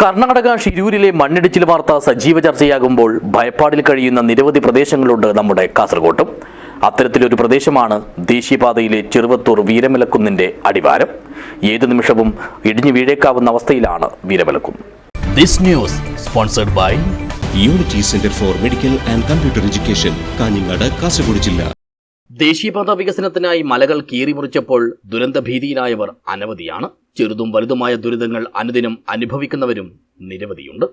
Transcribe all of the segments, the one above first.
കർണാടക ഷിരൂരിലെ മണ്ണിടിച്ചിൽ വാർത്ത സജീവ ചർച്ചയാകുമ്പോൾ ഭയപ്പാടിൽ കഴിയുന്ന നിരവധി പ്രദേശങ്ങളുണ്ട് നമ്മുടെ കാസർഗോട്ടും അത്തരത്തിലൊരു പ്രദേശമാണ് ദേശീയപാതയിലെ ചെറുവത്തൂർ വീരമലക്കുന്നിന്റെ അടിവാരം. ഏതു നിമിഷവും ഇടിഞ്ഞു വീഴേക്കാവുന്ന അവസ്ഥയിലാണ് Veeramalakunnu unity centre for medical and computer education Kanhangad Kasaragod ജില്ല. ദേശീയപാത വികസനത്തിനായി മലകൾ കീറിമുറിച്ചപ്പോൾ ദുരന്തഭീതിയിലായവർ അനവധിയാണ്. ചെറുതും വലുതുമായ ദുരിതങ്ങൾ അനുദിനം അനുഭവിക്കുന്നവരും നിരവധിയുണ്ട്.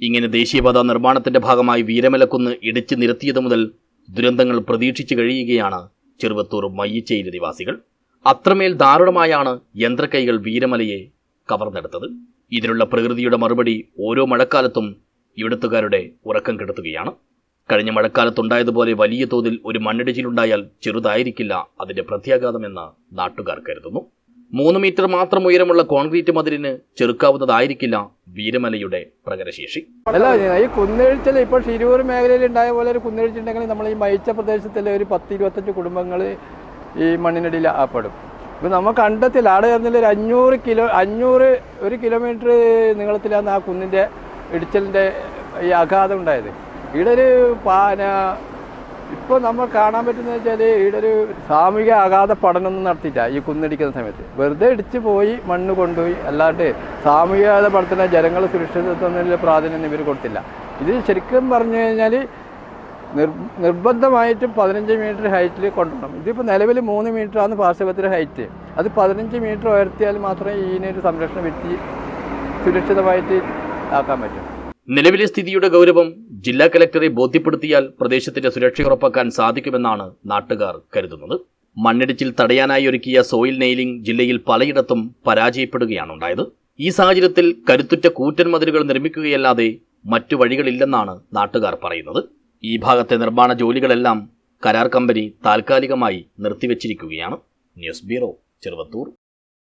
ഇങ്ങനെ ദേശീയപാത നിർമ്മാണത്തിന്റെ ഭാഗമായി വീരമലക്കുന്ന് ഇടിച്ചു നിരത്തിയതു മുതൽ ദുരന്തങ്ങൾ പ്രതീക്ഷിച്ചു കഴിയുകയാണ് ചെറുവത്തൂർ മയ്യച്ചേരി നിവാസികൾ. അത്രമേൽ ദാരുണമായാണ് യന്ത്രക്കൈകൾ വീരമലയെ കവർന്നെടുത്തത്. ഇതിനുള്ള പ്രകൃതിയുടെ മറുപടി ഓരോ മഴക്കാലത്തും ഇവിടുത്തുകാരുടെ ഉറക്കം കെടുത്തുകയാണ്. കഴിഞ്ഞ മഴക്കാലത്തുണ്ടായതുപോലെ വലിയ തോതിൽ ഒരു മണ്ണിടിച്ചിലുണ്ടായാൽ ചെറുതായിരിക്കില്ല അതിന്റെ പ്രത്യാഘാതമെന്ന് നാട്ടുകാർ കരുതുന്നു. മൂന്ന് മീറ്റർ മാത്രം ഉയരമുള്ള കോൺക്രീറ്റ് മതിലിന് ചെറുക്കാവുന്നതായിരിക്കില്ല വീരമലയുടെ പ്രകരശേഷി. അല്ല ഈ കുന്നിഴ്ചൽ ഇപ്പോൾ ഷിരൂർ മേഖലയിൽ ഉണ്ടായ പോലെ ഒരു കുന്നിഴ്ചുണ്ടെങ്കിൽ നമ്മൾ ഈ മയിച്ച പ്രദേശത്തിലെ ഒരു പത്ത് ഇരുപത്തഞ്ച് കുടുംബങ്ങൾ ഈ മണ്ണിനടിയിൽ ആപ്പെടും. ഇപ്പം നമ്മൾ കണ്ടെത്തില്ല. ആടെ ചേർന്നില്ല ഒരു അഞ്ഞൂറ് കിലോ അഞ്ഞൂറ് ഒരു കിലോമീറ്റർ നീളത്തിലാണ് ആ കുന്നിന്റെ ഇടിച്ചലിന്റെ ഈ ആഘാതം ഉണ്ടായത്. ഇവിടെ ഒരു പാന ഇപ്പോൾ നമ്മൾ കാണാൻ പറ്റുന്നത് വെച്ചാൽ ഇടൊരു സാമൂഹിക ആഘാത പഠനമൊന്നും നടത്തിയില്ല ഈ കുന്നിടിക്കുന്ന സമയത്ത്. വെറുതെ ഇടിച്ച് പോയി മണ്ണ് കൊണ്ടുപോയി അല്ലാണ്ട് സാമൂഹിക ആഘാത പഠനത്തിന് ജനങ്ങൾ സുരക്ഷിതത്വത്തിൽ പ്രാധാന്യം ഇവർ കൊടുത്തില്ല. ഇത് ശരിക്കും പറഞ്ഞു കഴിഞ്ഞാൽ നിർ നിർബന്ധമായിട്ടും പതിനഞ്ച് മീറ്റർ ഹൈറ്റിൽ കൊണ്ടുപോകണം. ഇതിപ്പോൾ നിലവിൽ മൂന്ന് മീറ്ററാണ് പാർശ്വത്തിന്റെ ഹൈറ്റ്. അത് പതിനഞ്ച് മീറ്റർ ഉയർത്തിയാൽ മാത്രമേ ഇതിനൊരു സംരക്ഷണം വ്യക്തി സുരക്ഷിതമായിട്ട് ആക്കാൻ പറ്റൂ. നിലവിലെ സ്ഥിതിയുടെ ഗൗരവം ജില്ലാ കലക്ടറെ ബോധ്യപ്പെടുത്തിയാൽ പ്രദേശത്തിന്റെ സുരക്ഷ ഉറപ്പാക്കാൻ സാധിക്കുമെന്നാണ് നാട്ടുകാർ കരുതുന്നത്. മണ്ണിടിച്ചിൽ തടയാനായി ഒരുക്കിയ സോയിൽ നെയിലിംഗ് ജില്ലയിൽ പലയിടത്തും പരാജയപ്പെടുകയാണുണ്ടായത്. ഈ സാഹചര്യത്തിൽ കരുത്തുറ്റ കൂറ്റൻ മതിലുകൾ നിർമ്മിക്കുകയല്ലാതെ മറ്റു വഴികളില്ലെന്നാണ് നാട്ടുകാർ പറയുന്നത്. ഈ ഭാഗത്തെ നിർമ്മാണ ജോലികളെല്ലാം കരാർ കമ്പനി താൽക്കാലികമായി നിർത്തിവച്ചിരിക്കുകയാണ്. News bureau Cheruvathur.